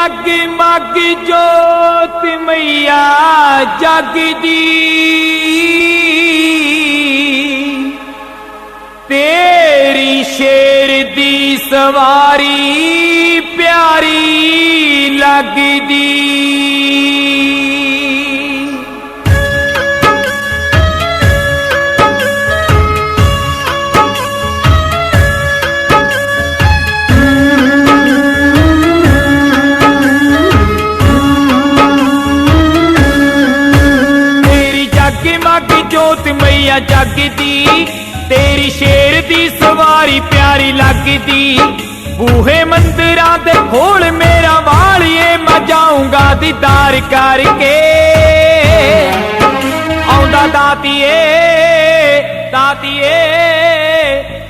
ਜਾਗੀ ਮਾਗੀ ਜੋਤ ਮਈਆ ਜਾਗਦੀ ਤੇਰੀ ਸ਼ੇਰ ਦੀ ਸਵਾਰੀ ਪਿਆਰੀ ਲੱਗਦੀ। ਜੋਤ ਮਈਆ ਜਗਦੀ, ਤੇਰੀ ਸ਼ੇਰ ਦੀ ਸਵਾਰੀ ਪਿਆਰੀ ਲੱਗਦੀ। ਬੂਹੇ ਮੰਦਰਾਂ ਦੇ ਖੋਲ ਮੇਰਾ ਵਾਲੀਏ, ਮੈਂ ਜਾਊਂਗਾ ਦੀਦਾਰ ਕਰਕੇ। ਆਉਂਦਾ ਦਾਤੀਏ ਦਾਤੀਏ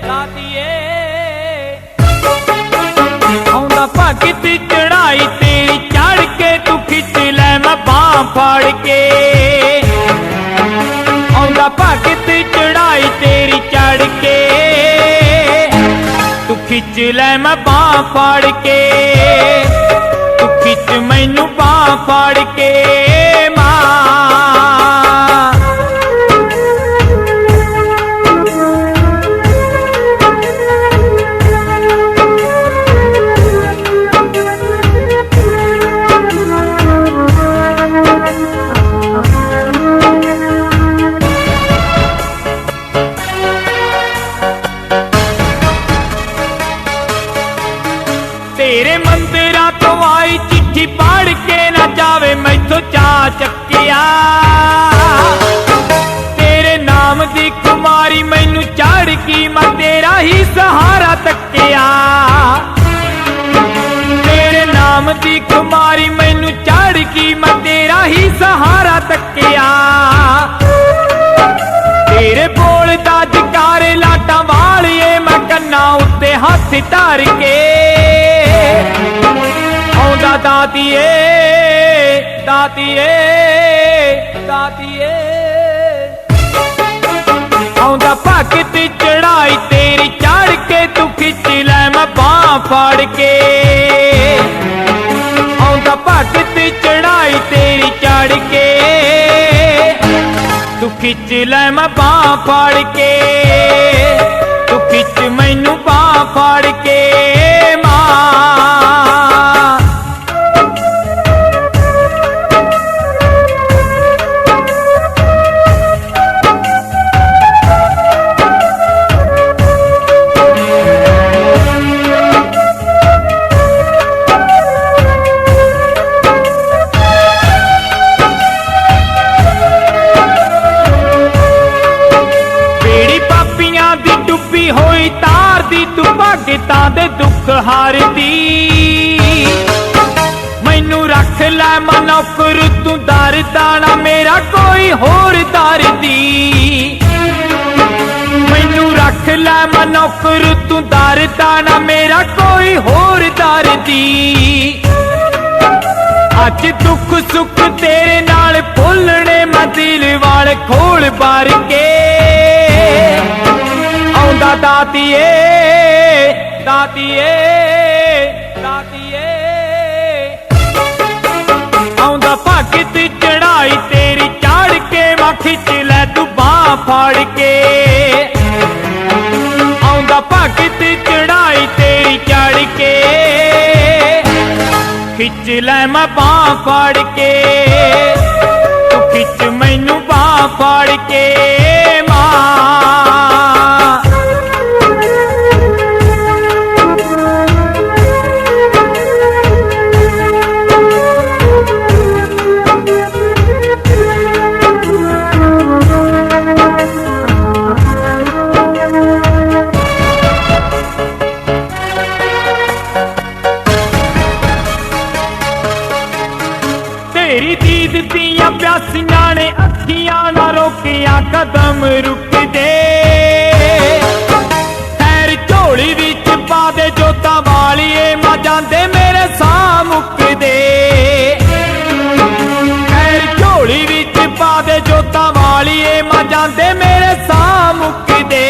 ਦਾਤੀਏ। ਆਉਂਦਾ ਭਗਤ ਚੜਾਈ ਤੇਰੀ ਚੜ ਕੇ, ਤੂੰ ਖਿੱਚ ਲੈ ਮੈਂ ਬਾਹ ਫੜ ਕੇ। ਤੂੰ ਖਿੱਚ ਲੈ ਮੈਂ ਬਾਹ ਫੜ ਕੇ ਚੱਕਿਆ। ਤੇਰੇ ਨਾਮ ਦੀ ਕੁਮਾਰੀ ਮੈਨੂੰ ਚੜ ਕੀ, ਮੈਂ ਤੇਰਾ ਹੀ ਸਹਾਰਾ ਤੱਕਿਆ ਤੇਰੇ ਨਾਮ ਦੀ ਕੁਮਾਰੀ ਮੈਨੂੰ ਚੜ ਕੀ, ਮੈਂ ਤੇਰਾ ਹੀ ਸਹਾਰਾ ਤੱਕਿਆ ਤੇਰੇ ਬੋਲ ਦਾ ਜਕਾਰੇ ਲਾਟਾਂ ਵਾਲੀਏ, ਮੈਂ ਕੰਨਾਂ ਉੱਤੇ ਹੱਥ ਧਰ ਕੇ। ਆਉਂਦਾ ਦਾਤੀਏ ਦਾਤੀਏ ਦਾਤੀਏ ਆਉਂਦਾ ਭਗਤ ਚੜਾਈ ਤੇਰੀ ਚੜ ਕੇ, ਤੂੰ ਖਿੱਚ ਲੈ ਮੈਂ ਬਾਹ ਫੜ ਕੇ। ਆਉਂਦਾ ਭਗਤ ਚੜਾਈ ਤੇਰੀ ਚੜ ਕੇ, ਤੂੰ ਖਿੱਚ ਲੈ ਮੈਂ ਬਾਹ ਫੜ ਕੇ। ਤੂੰ ਖਿੱਚ ਮੈਨੂੰ ਬਾਹ ਫੜ ਕੇ। ਭਗਤਾਂ ਦੇ ਦੁੱਖ ਹਾਰਦੀ। ਮੈਨੂੰ ਰੱਖ ਲੈ ਮਨੌਕਰ ਤੂੰ ਦਰ ਦਾਣਾ ਮੇਰਾ ਕੋਈ ਹੋਰ ਦਰਦੀ ਮੈਨੂੰ ਰੱਖ ਲੈ ਮਨੌਕਰ ਤੂੰ ਦਰ ਦਾਣਾ ਮੇਰਾ ਕੋਈ ਹੋਰ ਦਰਦੀ ਅੱਜ ਦੁੱਖ ਸੁੱਖ ਤੇਰੇ ਨਾਲ ਭੁੱਲਣੇ ਮੈਂ ਦਿਲ ਵਾਲ ਖੋਲ ਬਾਰ ਕੇ। ਆਉਂਦਾ ਦਾਤੀਏ ਦਾਤੀਏ ਦਾਤੀਏ। ਆਉਂਦਾ ਭਗਤ ਚੜਾਈ ਤੇਰੀ ਚਾੜ ਕੇ ਮੈਂ ਖਿੱਚ ਲੈ ਤੂੰ ਬਾਹ ਫੜ ਕੇ। ਆਉਂਦਾ ਭਗਤ ਚੜਾਈ ਤੇਰੀ ਚੜ ਕੇ, ਖਿੱਚ ਲੈ ਮੈਂ ਬਾਹ ਫੜ ਕੇ। ਤੂੰ ਖਿੱਚ ਮੈਨੂੰ ਬਾਹ ਫੜ ਕੇ, ਮਾਂ। ਦੀਆਂ ਪਿਆਸੀਆਂ ਨੇ ਅੱਖੀਆਂ ਨਾ ਰੋਕਿਆ ਕਦਮ ਰੁਕਦੇ। ਖੈਰ ਝੋਲੀ ਵਿੱਚ ਪਾ ਦੇ ਜੋਤਾਂ ਵਾਲੀਏ ਮਾ ਜਾਂਦੇ ਮੇਰੇ ਸਾਹ ਮੁੱਕਦੇ। ਖੈਰ ਝੋਲੀ ਵਿੱਚ ਪਾ ਦੇ ਜੋਤਾਂ ਵਾਲੀਏ ਮਾ ਜਾਂਦੇ ਮੇਰੇ ਸਾਹ ਮੁੱਕਦੇ।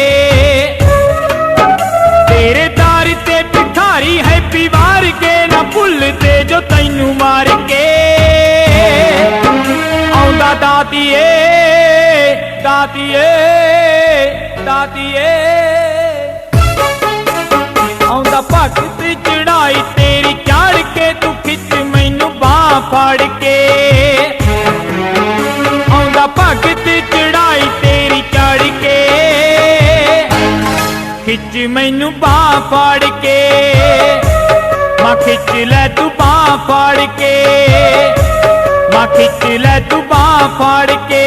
ਤੇਰੇ ਦਰ ਤੇ ਭਿਖਾਰੀ ਹੈਪੀ ਵਾਰ ਕੇ ਨਾ ਭੁੱਲਦੇ, ਜੋ ਤੈਨੂੰ ਮਾਰ ਦੀਏ ਆਉਂਦਾ ਭਗਤ ਚੜਾਈ ਤੇਰੀ ਚੜ ਕੇ, ਤੂੰ ਖਿੱਚ ਮੈਨੂੰ ਬਾਹ ਫੜ ਕੇ। ਆਉਂਦਾ ਭਗਤ ਚੜਾਈ ਤੇਰੀ ਚੜ ਕੇ, ਖਿੱਚ ਮੈਨੂੰ ਬਾਹ ਫੜ ਕੇ। ਮਾਂ, ਖਿੱਚ ਲੈ ਤੂੰ ਬਾਹ ਫੜ ਕੇ। ਮਾਂ ਖਿੱਚ ਲੈ ਤੂੰ ਬਾਹ ਖਿੱਚ ਲੈ ਤੂੰ ਬਾਹ ਫੜ ਕੇ।